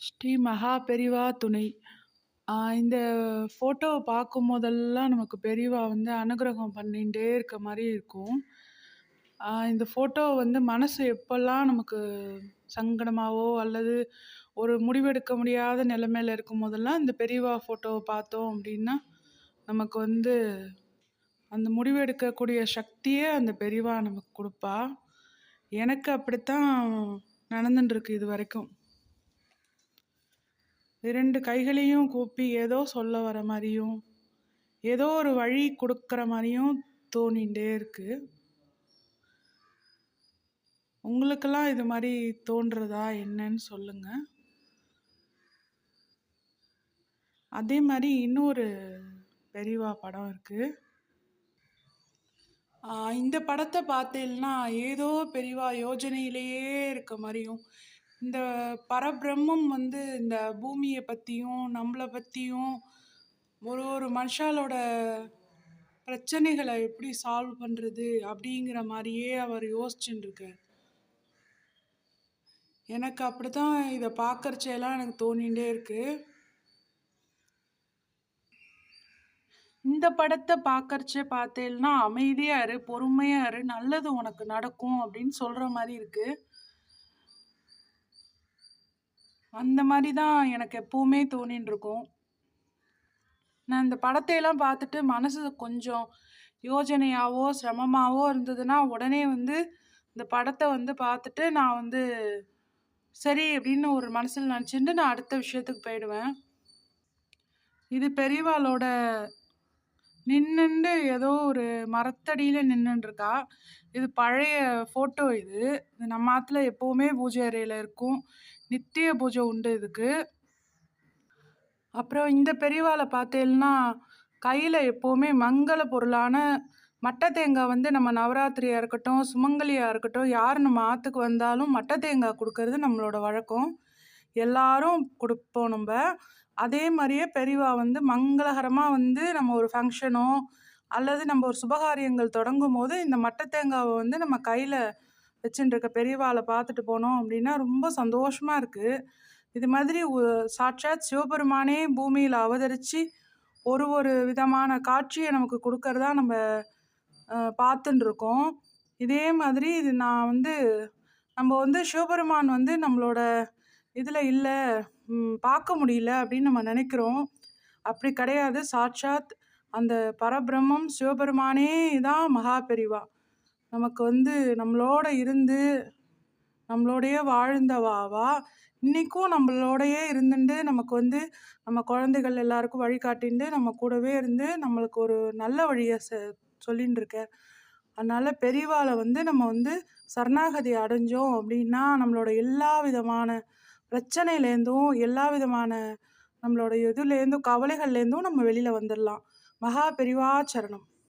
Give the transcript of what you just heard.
ஸ்ரீ மகா பெரிவா துணை. இந்த ஃபோட்டோவை பார்க்கும் போதெல்லாம் நமக்கு பெரிவா வந்து அனுக்கிரகம் பண்ணிகிட்டே இருக்க மாதிரி இருக்கும். இந்த ஃபோட்டோவை வந்து மனசு எப்போல்லாம் நமக்கு சங்கடமாவோ, அல்லது ஒரு முடிவெடுக்க முடியாத நிலைமையில இருக்கும்போதெல்லாம், இந்த பெரியவா ஃபோட்டோவை பார்த்தோம் அப்படின்னா நமக்கு வந்து அந்த முடிவெடுக்கக்கூடிய சக்தியே அந்த பெரியவா நமக்கு கொடுப்பா எனக்கு அப்படித்தான் நடந்துட்டுருக்கு இது வரைக்கும் இரண்டு கைகளையும் கூப்பி ஏதோ சொல்ல வர மாதிரியும் ஏதோ ஒரு வழி கொடுக்குற மாதிரியும் தோணிகிட்டே இருக்குது உங்களுக்கெல்லாம் இது மாதிரி தோன்றதா என்னன்னு சொல்லுங்கள் அதே மாதிரி இன்னொரு பெரிவா படம் இருக்குது இந்த படத்தை பார்த்தேன்னா ஏதோ பெரிவா யோஜனையிலேயே இருக்க மாதிரியும் இந்த பரபிரம்மம் வந்து இந்த பூமியை பற்றியும் நம்மளை பற்றியும் ஒரு ஒரு மனுஷாலோட பிரச்சனைகளை எப்படி சால்வ் பண்ணுறது அப்படிங்கிற மாதிரியே அவர் யோசிச்சுட்டுருக்கார் எனக்கு அப்படி தான் இதை பார்க்குறச்செல்லாம் எனக்கு தோணிகிட்டே இருக்குது இந்த படத்தை பார்க்கறச்ச பார்த்தேன்னா அமைதியாக இரு, பொறுமையாக இரு, நல்லது உனக்கு நடக்கும்" அப்படின்னு சொல்கிற மாதிரி இருக்குது அந்த மாதிரி தான் எனக்கு எப்பவுமே தோணின்ருக்கும். நான் இந்த படத்தையெல்லாம் பார்த்துட்டு மனசு கொஞ்சம் யோஜனையாவோ, சிரமமாகவோ இருந்ததுன்னா, உடனே வந்து இந்த படத்தை வந்து பார்த்துட்டு நான் வந்து சரி அப்படின்னு ஒரு மனசில் நினச்சிட்டு நான் அடுத்த விஷயத்துக்கு போயிடுவேன். இது பெரியவாளோட நின்னுண்டு ஏதோ ஒரு மரத்தடியில நின்னுன்ருக்கா. இது பழைய ஃபோட்டோ இது. இது நம்ம ஆத்துல எப்பவுமே பூஜை அறையில இருக்கும். நித்திய பூஜை உண்டு இதுக்கு. அப்புறம் இந்த பெரியவாளை பார்த்தேன்னா கையில் எப்போவுமே மங்கள பொருளான மட்டை தேங்காய் வந்து நம்ம நவராத்திரியாக இருக்கட்டும், சுமங்கலியாக இருக்கட்டும், யார் நம்ம ஆற்றுக்கு வந்தாலும் மட்டை தேங்காய் கொடுக்கறது நம்மளோட வழக்கம். எல்லாரும் கொடுப்போம் நம்ம அதே மாதிரியே பெரியவா வந்து மங்களகரமாக வந்து நம்ம ஒரு ஃபங்க்ஷனோ அல்லது நம்ம ஒரு சுபகாரியங்கள் தொடங்கும் போது இந்த மட்ட தேங்காவை வந்து நம்ம கையில் வச்சுன்ருக்க பெரியவாள பார்த்துட்டு போனோம் அப்படின்னா, ரொம்ப சந்தோஷமாக இருக்குது இது மாதிரி சாட்சாத் சிவபெருமானே பூமியில் அவதரிச்சு, ஒரு ஒரு விதமான காட்சியை நமக்கு கொடுக்கறதா நம்ம பார்த்துட்டுருக்கோம் இதே மாதிரி இது நான் வந்து நம்ம வந்து சிவபெருமான் வந்து நம்மளோட இதில் இல்லை பார்க்க முடியல அப்படின்னு நம்ம நினைக்கிறோம் அப்படி கிடையாது. சாட்சாத் அந்த பரபிரம்மம் சிவபெருமானே தான் மகாபெரிவா நமக்கு வந்து நம்மளோட இருந்து, நம்மளோடைய வாழ்ந்தவாவா இன்றைக்கும் நம்மளோடையே இருந்துட்டு நமக்கு வந்து நம்ம குழந்தைகள் எல்லாருக்கும் வழிகாட்டிண்டு, நம்ம கூடவே இருந்து, நம்மளுக்கு ஒரு நல்ல வழியை ச சொல்லின்னு சொல்லின்ருக்கார். அதனால் பெரியவாள வந்து நம்ம வந்து சரணாகதி அடைஞ்சோம் அப்படின்னா, நம்மளோட எல்லா விதமான பிரச்சனையிலேருந்தும், எல்லா விதமான நம்மளோட இதுலேருந்தும், கவலைகள்லேருந்தும் நம்ம வெளியில் வந்துடலாம் மகா பெரிவா சரணம்.